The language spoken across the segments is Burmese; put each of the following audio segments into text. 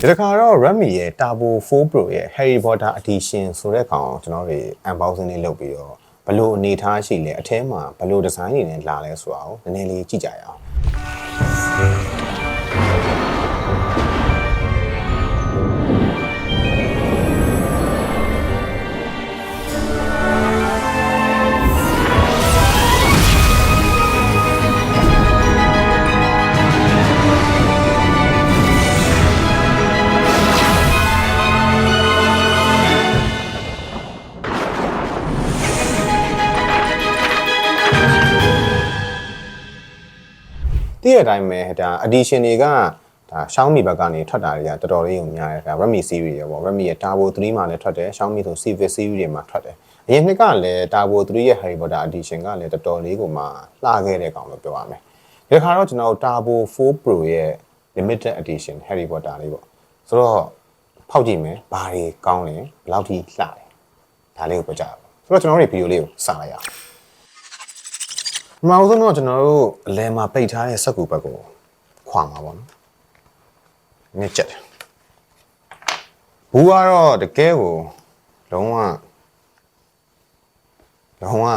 ဒီတစ်ခါတော့ Redmi ရဲ့ Turbo 4 Pro ရဲ့ Harry Potter Edition ဆိုတဲ့ကောင်ကိုကျွန်တော်တို့ unboxing လေးလုပ်ပြီးတော့ဘလို့အနေထားရှိလဲအထဲမှာဘလို့ဒီဇိုင်းတွေနဲ့လာလဲဆိုတာကိုနည်းနည်းလေးကြည့်ကြရအောင် တည့်ရတဲ့အတိုင်းပဲဒါ edition တွေကဒါ Xiaomi ဘက်ကနေထွက်တာတွေကတော်တော်လေးကိုများတယ်ဒါ Redmi series တွေပေါ့ Redmi ရဲ့ Turbo 3မှာလည်းထွက်တယ် Xiaomi ဆို Civic series တွေမှာထွက်တယ်အရင်နှစ်ကလည်း Turbo 3ရဲ့ Harry Potter edition ကလည်းတော်တော်လေးကိုမှလှခဲ့တဲ့ကောင်လို့ပြောရမယ်ဒီခါတော့ကျွန်တော်တို့ Turbo 4 Pro ရဲ့ limited edition Harry Potter လေးပေါ့ဆိုတော့ဖောက်ကြည့်မယ်ဘာတွေကောင်းလဲဘယ်လောက်ထိလှတယ်ဒါလေးကိုပြောကြရအောင်ဆိုတော့ကျွန်တော်တို့ဗီဒီယိုလေးကိုစလိုက်ရအောင် မအောင်ဆုံးတော့ကျွန်တော်တို့အလဲမှာပိတ်ထားတဲ့စက်ကူဘက်ကိုခွာမှာပေါ့နော်။မြစ်ချက်တယ်။ဘူးကတော့တကယ်ကိုလုံးဝလုံးဝဟို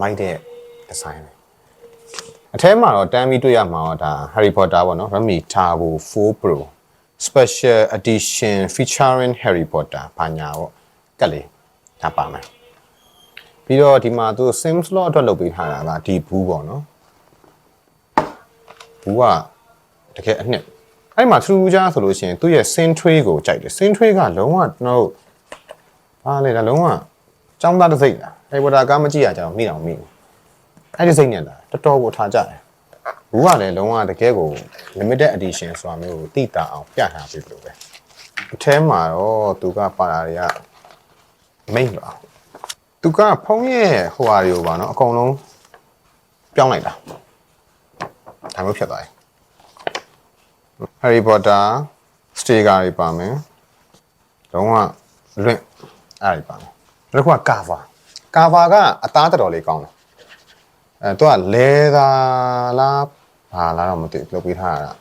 မိုက်တဲ့ဒီဇိုင်းပဲ။အထဲမှာတော့တမ်းပြီးတွေ့ရမှာတော့ဒါ Harry Potter ပေါ့နော် Redmi Turbo 4 Pro Special Edition featuring Harry Potter ဘာညာပေါ့ကက်လေးဒါပါမယ်။ ပြီးတော့ဒီမှာသူ sim slot အတွက်လုပ်ပေးထားတာကဒီဘူးပေါ့နော်ဘူးကတကယ်အနှစ်အဲ့မှာ true ကြဆိုလို့ရှိရင်သူ့ရဲ့ sin tray ကိုကြိုက်တယ် sin tray ကလုံးဝကျွန်တော်တို့ဘာလဲဒါလုံးဝចောင်းသားတစ်စိတ်လားအဲ့ဘော်ဒါကားမကြည့်ရကြတော့မိတော့မိဘူးအဲ့ဒီစိတ်နဲ့လားတော်တော်ကိုထားကြတယ်ဘူးကလည်းလုံးဝတကယ်ကို limited edition ဆိုတာမျိုးကိုတိတာအောင်ပြထားပေးလို့ပဲအထဲမှာတော့သူကပါတာတွေကမိတ်ပါ သူကဖုံးရဲ့ဟိုဟာတွေကိုပါနော်အကုန်လုံးပြောင်းလိုက်တာဒါမျိုးဖြစ်သွားတယ် Harry Potter sticker တွေပါမယ်လုံးဝလွင့်အဲ့ဒီပါမယ်နောက်တစ်ခုက cover cover ကအသားတော်တော်လေးကောင်းတယ်အဲသူကလဲသာလားဘာလားတော့မသိဘူးလုပ်ပေးထားတာ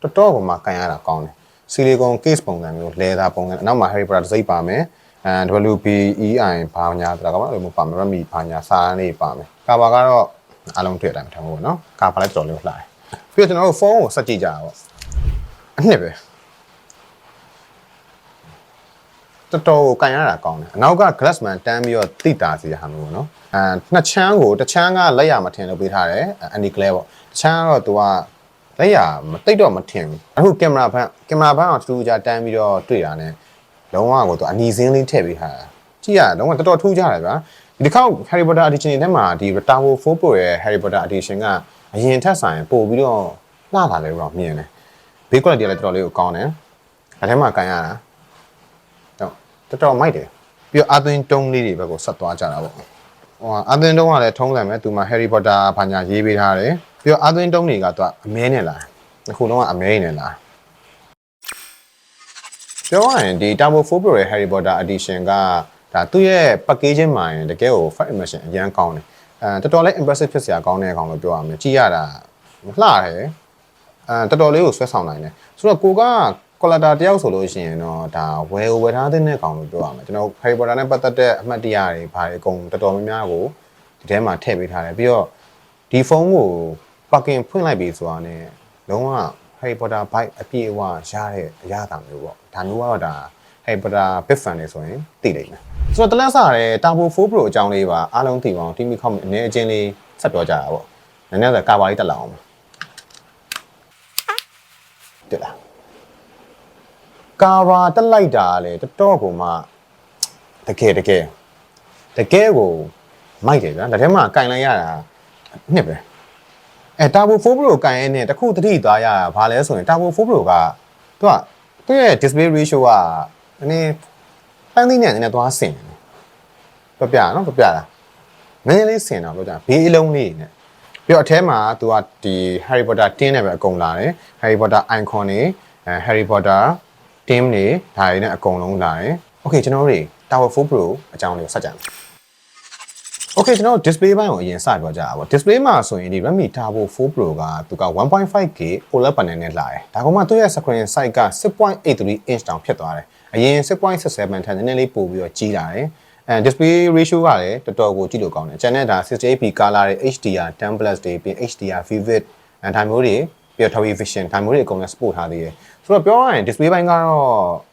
တော်တော်ကမှကန်ရတာကောင်းတယ်ဆီလီကွန် case ပုံစံမျိုးလဲသာပုံစံအနောက်မှာ Harry Potter တစ်စိပ်ပါမယ် အဲ WBEI ဘာညာတကဘာလို့မပါမယ် Redmi ဘာညာစာရင်းလေးပါမယ်ကာဘာကတော့အားလုံးတွေ့တဲ့အတိုင်းမထမ်းဘူးပေါ့နော်ကာဘာလည်းတော်တော်လေးလှတယ်ပြီးတော့ကျွန်တော်တို့ဖုန်းကိုဆက်ကြည့်ကြတာပေါ့အနှစ်ပဲတော်တော်ကိုကန်ရတာကောင်းတယ်အနောက်က glassman တန်းပြီးတော့တိတာစီရဟာမျိုးပေါ့နော်အဲနှစ်ချမ်းကိုတစ်ချမ်းကလက်ရမထင်လို့ပေးထားတယ် anti glare ပေါ့တစ်ချမ်းကတော့သူကလက်ရမတိတ်တော့မထင်ဘူးအခုကင်မရာဘန်ကင်မရာဘန်အောင်တူတူကြတန်းပြီးတော့တွေ့တာ ਨੇ လုံးဝကိုသူအနီစင်းလေးထည့်ပေးထားတာကြည့်ရလုံးဝတော်တော်ထူးကြတယ်ဗျာဒီတစ်ခေါက် Harry Potter Edition ထဲမှာဒီ Turbo 4 Pro ရဲ့ Harry Potter Edition ကအရင်ထက်ဆိုင်ပို့ပြီးတော့လှလာတယ်တော့မြင်တယ်ဘေး quality ကလည်းတော်တော်လေးကိုကောင်းတယ်အထဲမှာကန်ရတာတော့တော်တော်မိုက်တယ်ပြီးတော့အသွင်တုံးလေးတွေဘက်ကိုဆက်သွားကြတာပေါ့ဟိုအသွင်တုံးကလည်းထုံးတယ်မဲ့သူမှာ Harry Potter ဘာညာရေးပေးထားတယ်ပြီးတော့အသွင်တုံးတွေကသူကအမဲနဲ့လာအခုလုံးကအမဲနဲ့လာ ပြောရရင်ဒီ Turbo 4 Pro ရဲ့ Harry Potter Edition ကဒါသူ့ရဲ့ packaging မှာရင်တကယ်ကို first impression အရန်ကောင်းတယ်အဲတော်တော်လေး impressive ဖြစ်စရာကောင်းတဲ့အကောင်လို့ပြောရမယ်ကြည့်ရတာလှတယ်အဲတော်တော်လေးကိုဆွဲဆောင်နိုင်တယ်ဆိုတော့ကိုက collector တယောက်ဆိုလို့ရှိရင်တော့ဒါဝယ်ဝယ်ထားတဲ့ကောင်လို့ပြောရမယ်ကျွန်တော် Harry Potter နဲ့ပတ်သက်တဲ့အမှတ်တရတွေဘာတွေအကုန်တော်တော်များများကိုဒီထဲမှာထည့်ပေးထားတယ်ပြီးတော့ဒီဖုန်းကို parking ဖွင့်လိုက်ပြီဆိုတာ ਨੇ လုံးဝ Harry Potter bike အပြည့်အဝရတဲ့အရာတာမျိုးပေါ့ဒါမျိုးကတော့ဒါ Harry Potter big fan တွေဆိုရင်သိလိမ့်မယ်ဆိုတော့တလန့်စားတဲ့ Turbo 4 Pro အကြောင်းလေးပါအားလုံးသိပါအောင် TV com အနေအချင်းလေးဆက်ပြောကြတာပေါ့နည်းနည်းဆိုကာဘာလေးတက်လာအောင်တက်လာကာဘာတက်လိုက်တာလေတော်တော်ကိုမှတကယ်တကယ်တကယ်ကိုမိုက်တယ်ဗျာဒါထဲမှာကင်လိုက်ရတာနှစ်ပဲ အဲ Turbo 4 Pro ကန်ရဲနဲ့တခုတတိသွားရတာဘာလဲဆိုရင် Turbo 4 Pro ကသူကသူ့ရဲ့ display ratio ကနည်းနည်းပန်းသိနေနည်းနည်းသွားဆင်တယ်ပြပြနော်ပြပြတာနည်းနည်းလေးဆင်တော့ပြောကြဘေးအလုံးလေးနဲ့ပြီးတော့အထဲမှာသူကဒီ Harry Potter တင်းနဲ့ပဲအကုန်လာတယ် Harry Potter icon တွေအဲ Harry Potter team တွေဒါတွေနဲ့အကုန်လုံးလာတယ် Okay ကျွန်တော်တို့တွေ Tower 4 Pro အကြောင်းလေးကိုဆက်ကြမယ် Okay ကျွန်တော်တို့ display ဘိုင်းကိုအရင်စပြောကြတာပေါ့ display မှာဆိုရင်ဒီ Redmi Turbo 4 Pro ကသူက 1.5K OLED panel နဲ့လာတယ်ဒါကမှသူ့ရဲ့ screen size က6.83 inch တောင်ဖြစ်သွားတယ်အရင်6.67ထက်နည်းနည်းလေးပိုပြီးတော့ကြီးလာတယ်အဲ display ratio ကလည်းတော်တော်ကိုကြည့်လို့ကောင်းတယ်ကျန်တဲ့ဒါ 68p color တွေ HDR 10 plus တွေပြီး HDR vivid အဲဒါမျိုးတွေ ပြီးတော့ Dolby Vision ဒါမျိုးတွေအကုန်လုံး support ထားသေးတယ်ဆိုတော့ပြောရရင် display ဘိုင်းကတော့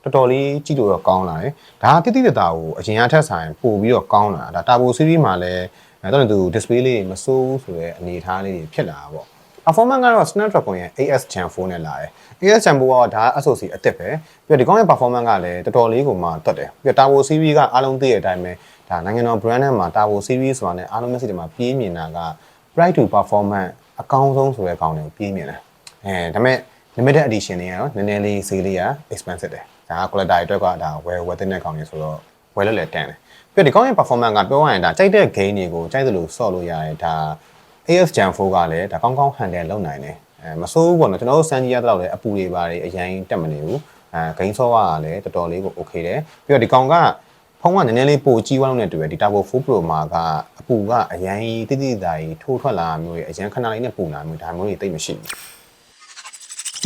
တော်တော်လေးကြည့်လို့တော့ကောင်းလာတယ်ဒါကတိတိတတာကိုအရင်အထက်ဆိုင်ပို့ပြီးတော့ကောင်းလာတာဒါ Turbo series မှာလည်းအဲတော့သူ display လေးမစိုးဘူးဆိုတဲ့အနေအထားလေးတွေဖြစ်လာတာပေါ့ performance ကတော့ Snapdragon ရဲ့ AS Gen 4နဲ့လာတယ် AS Gen 4ကတော့ဒါ SoC အသစ်ပဲပြီးတော့ဒီကောင်းရဲ့ performance ကလည်းတော်တော်လေးကိုမှတွတ်တယ်ပြီးတော့ Turbo series ကအားလုံးသိတဲ့အတိုင်းပဲဒါနိုင်ငံတော် brand နဲ့မှာ Turbo series ဆိုတာနဲ့အားလုံးမျက်စိတွေမှာပြေးမြင်တာက price to performance အကောင်းဆုံးဆိုတဲ့ကောင်တွေကိုပြေးမြင်တယ် အဲဒါပေမဲ့ limited edition တွေကတော့နည်းနည်းလေးဈေးလေးက expensive တယ်ဒါက quality အတွက်ကဒါဝယ်ဝယ်တဲ့ကောင်တွေဆိုတော့ဝယ်လို့လည်းတန်တယ်ပြီးတော့ဒီကောင်ရဲ့ performance ကပြောရရင်ဒါကြိုက်တဲ့ game တွေကိုကြိုက်သလိုဆော့လို့ရတယ်ဒါ AS Gen 4ကလည်းဒါကောင်းကောင်း handle လုပ်နိုင်တယ်အဲမဆိုးဘူးပေါ့နော်ကျွန်တော်တို့စမ်းကြည့်ရတော့လည်းအပူတွေပါတယ်အရင်တက်မနေဘူးအဲ game software ကလည်းတော်တော်လေးကို okay တယ်ပြီးတော့ဒီကောင်ကဖုန်းကနည်းနည်းလေးပိုကြီးသွားလို့နဲ့တူတယ်ဒီ Turbo 4 Pro မှာကအပူကအရင်တိတိတာကြီးထိုးထွက်လာမျိုးတွေအရင်ခဏလေးနဲ့ပူလာမျိုးဒါမျိုးတွေတိတ်မရှိဘူး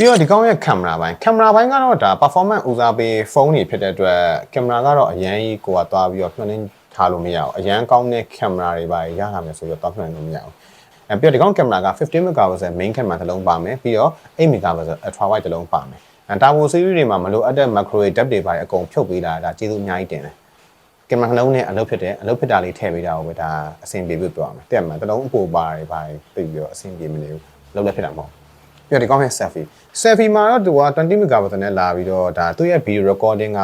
ပြီးတော့ဒီကောင်းရဲ့ကင်မရာပိုင်းကင်မရာပိုင်းကတော့ဒါ performance ဦးစားပေးဖုန်းတွေဖြစ်တဲ့အတွက်ကင်မရာကတော့အရင်ကြီးကိုကသွားပြီးတော့ညှိနှင်းထားလို့မရဘူးအရင်ကောင်းတဲ့ကင်မရာတွေပါရလာမယ်ဆိုတော့သွားညှိနှင်းလို့မရဘူးအဲပြီးတော့ဒီကောင်းကင်မရာက15 megapixel main camera တစ်လုံးပါမယ်ပြီးတော့8 megapixel ultra wide တစ်လုံးပါမယ်အဲ Turbo series တွေမှာမလိုအပ်တဲ့ macro depth တွေပါအကုန်ဖြုတ်ပေးလာတာကျေးဇူးအများကြီးတင်တယ်ကင်မရာနှလုံးနဲ့အလုပ်ဖြစ်တယ်အလုပ်ဖြစ်တာလေးထည့်ပေးတာကိုပဲဒါအဆင်ပြေဖို့ပြောရမယ်တဲ့မှာတစ်လုံးအပိုပါတယ်ပါပြပြီးတော့အဆင်ပြေမနေဘူးလုပ်လက်ဖြစ်တာမဟုတ် ပြီးတော့ဒီကောင်းရဲ့ selfie selfie မှာတော့သူက20 megapixel နဲ့လာပြီးတော့ဒါသူ့ရဲ့ video recording က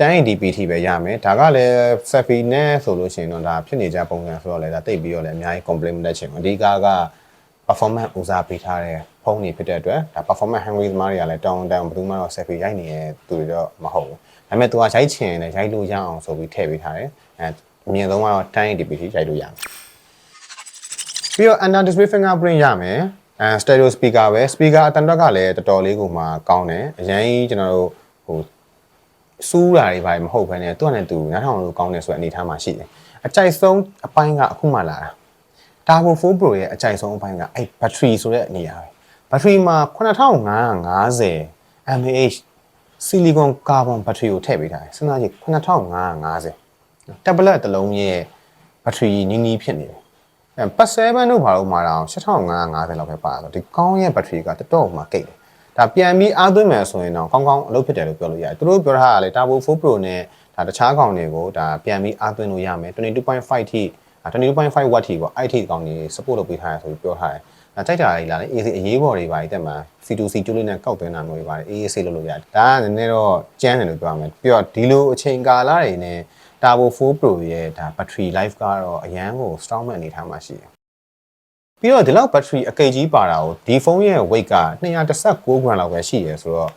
1080p ထိပဲရမယ်ဒါကလည်း selfie နဲ့ဆိုလို့ရှိရင်တော့ဒါဖြစ်နေကြပုံစံဆိုတော့လည်းဒါတိတ်ပြီးတော့လည်းအများကြီး complaint မတက်ချင်ဘူးအဓိကက performance ဦးစားပေးထားတဲ့ဖုန်းတွေဖြစ်တဲ့အတွက်ဒါ performance hungry သမားတွေကလည်းတောင်းတောင်းဘယ်သူမှတော့ selfie ရိုက်နေတဲ့သူတွေတော့မဟုတ်ဘူးဒါပေမဲ့သူကရိုက်ချင်တယ်ရိုက်လို့ရအောင်ဆိုပြီးထည့်ပေးထားတယ်အဲအမြင်ဆုံးကတော့ 1080p ထိရိုက်လို့ရမယ်ပြီးတော့ under display fingerprint ရမယ် အဲ stereo speaker ပဲ speaker အတန်တွက်ကလည်းတော်တော်လေးကိုမှကောင်းတယ်အရင်ကျွန်တော်တို့ဟိုစူးတာတွေဘာမဟုတ်ဘဲနဲ့သူ့နဲ့သူနားထောင်လို့ကောင်းတယ်ဆိုတဲ့အနေအထားမှာရှိတယ်အကြိုက်ဆုံးအပိုင်းကအခုမှလာတာ Turbo 4 Pro ရဲ့အကြိုက်ဆုံးအပိုင်းကအဲ့ battery ဆိုတဲ့အနေအရာပဲ battery မှာ9550 mAh silicon carbon battery ကိုထည့်ပေးထားတယ်စဉ်းစားကြည့်9550 tablet တစ်လုံးရဲ့ battery နီးနီးဖြစ်နေတယ် အဲပတ်7တို့ဘာလို့မှာတော့8550လောက်ပဲပါတော့ဒီကောင်းရဲ့ battery ကတော်တော်မှကိတ်တယ်ဒါပြန်ပြီးအားသွင်းမယ်ဆိုရင်တော့ကောင်းကောင်းအလုပ်ဖြစ်တယ်လို့ပြောလို့ရတယ်သူတို့ပြောထားတာလေ Turbo 4 Pro နဲ့ဒါတခြားကောင်တွေကိုဒါပြန်ပြီးအားသွင်းလို့ရမယ်22.5ထိ22.5 watt ထိပေါ့အဲ့ထိကောင်တွေ support လုပ်ပေးထားရဆိုပြီးပြောထားတယ်။ဒါကြိုက်တာလေးလားလေ AC အရေးပေါ်တွေပါတက်မှာ C2C ကျိုးလေးနဲ့ကောက်သွင်းတာမျိုးတွေပါတယ် AAC လုပ်လို့ရတယ်။ဒါကနည်းနည်းတော့ကျန်းတယ်လို့ပြောရမယ်။ပြီးတော့ဒီလိုအချိန်ကာလတွေနဲ့ Turbo 4 Pro ရဲ့ဒါ battery life ကတော့အရန်ကို strong မဲ့အနေထားမှာရှိတယ်။ပြီးတော့ဒီလောက် battery အကိတ်ကြီးပါတာကိုဒီဖုန်းရဲ့ weight က216 gram လောက်ပဲရှိရဆိုတော့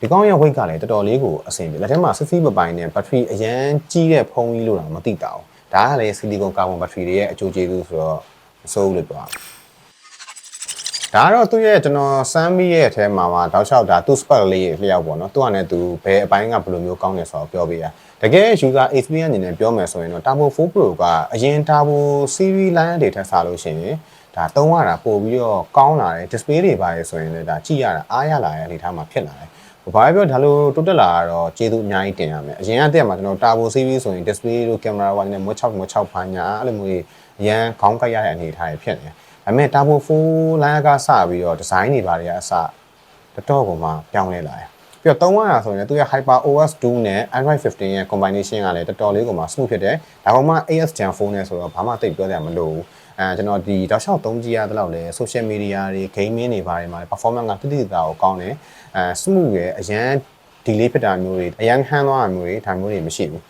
ဒီကောင်းရဲ့ weight ကလည်းတော်တော်လေးကိုအဆင်ပြေလက်ထဲမှာစစ်စစ်မပိုင်နဲ့ battery အရန်ကြီးတဲ့ဖုန်းကြီးလို့တော့မသိတာဘူး။ဒါကလည်း silicon carbon battery တွေရဲ့အကျိုးကျေးဇူးဆိုတော့မစိုးဘူးလို့ပြောရမယ်။ဒါကတော့သူ့ရဲ့ကျွန်တော်စမ်းမိရဲ့အထဲမှာမှာတောက်လျှောက်ဒါသူ့ spec လေးလျှောက်ပေါ့နော်။သူကလည်းသူဘယ်အပိုင်းကဘယ်လိုမျိုးကောင်းနေဆိုတော့ပြောပေးရ။ တကယ် user experience အနေနဲ့ပြောမယ်ဆိုရင်တော့ Turbo 4 Pro ကအရင် Turbo series line တွေထက်စားလို့ရှိရင်ဒါသုံးရတာပို့ပြီးတော့ကောင်းလာတယ် display တွေပါရဆိုရင်လည်းဒါကြည့်ရတာအားရလာတဲ့အနေအထားမှာဖြစ်လာတယ်။ဘာပဲပြောဒါလိုတိုးတက်လာတော့ကျေးဇူးအများကြီးတင်ရမယ်။အရင်ကတည်းကမှကျွန်တော် Turbo series ဆိုရင် display တို့ camera ဝိုင်းနဲ့မွတ်6မွတ်6ဖာညာအဲ့လိုမျိုးအရန်ခေါင်းကိုက်ရတဲ့အနေအထားတွေဖြစ်နေတယ်။ဒါပေမဲ့ Turbo 4 line ကစပြီးတော့ design တွေပါတွေကအစတော်တော်ကိုမှပြောင်းလဲလာတယ်။ ပြီးတော့သုံးရတာဆိုရင်သူရဲ့ Hyper OS 2နဲ့ Android 15ရဲ့ combination ကလည်းတော်တော်လေးကိုမှ smooth ဖြစ်တယ်။ဒါကောင်မှ AS Gen 4နဲ့ဆိုတော့ဘာမှသိပ်ပြောစရာမလိုဘူး။အဲကျွန်တော်ဒီတောက်လျှောက်သုံးကြည့်ရတဲ့လောက်လဲ social media တွေ gaming တွေပါတယ်မှာ performance ကတိတိကျကျကိုကောင်းတယ်အဲ smooth ရဲ့အရန် delay ဖြစ်တာမျိုးတွေအရန်ဟန်းသွားတာမျိုးတွေဒါမျိုးတွေမရှိဘူး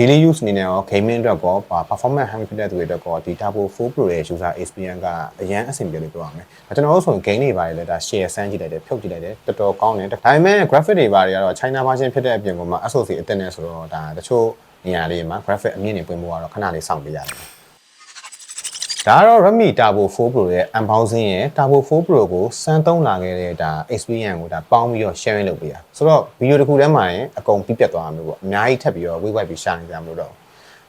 daily use အနေနဲ့ရော gaming အတွက်ကော performance hang ဖြစ်တဲ့သူတွေအတွက်ကောဒီ Turbo 4 Pro ရဲ့ user experience ကအရန်အဆင်ပြေလို့ပြောရမယ်။ကျွန်တော်တို့ဆိုရင် game တွေပါတယ်လဲဒါ share ဆန်းကြည့်လိုက်တယ်ဖြုတ်ကြည့်လိုက်တယ်တော်တော်ကောင်းတယ်။ဒါပေမဲ့ graphic တွေပါတယ်ကတော့ China version ဖြစ်တဲ့အပြင်ကမှ SoC အတက်နဲ့ဆိုတော့ဒါတချို့နေရာလေးမှာ graphic အမြင့်တွေပွင့်ဖို့ကတော့ခဏလေးစောင့်ပေးရတယ်။ ဒါကတော့ Redmi Turbo 4 Pro ရဲ့ unboxing ရဲ့ Turbo 4 Pro ကိုစမ်းသုံးလာခဲ့တဲ့ဒါ experience ကိုဒါပေါင်းပြီးတော့ sharing လုပ်ပေးတာဆိုတော့ video တစ်ခုထဲမှာရင်အကုန်ပြပြတ်သွားမှာမျိုးပေါ့အများကြီးထပ်ပြီးတော့ web web ပြီးရှာနေကြမှာလို့တော့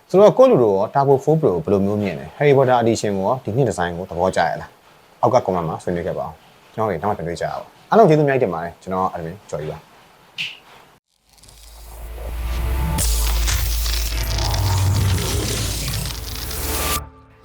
ဆိုတော့ကိုယ့်လူတို့ရော Turbo 4 Pro ကိုဘယ်လိုမျိုးမြင်လဲ Harry Potter Edition ကိုရောဒီနှစ်ဒီဇိုင်းကိုသဘောကျရလားအောက်က comment မှာဆွေးနွေးခဲ့ပါအောင်ကျွန်တော်တွေနောက်မှပြန်တွေ့ကြရအောင်အားလုံးကျေးဇူးအများကြီးတင်ပါတယ်ကျွန်တော်အဲ့ဒါကြော်ကြီးပါ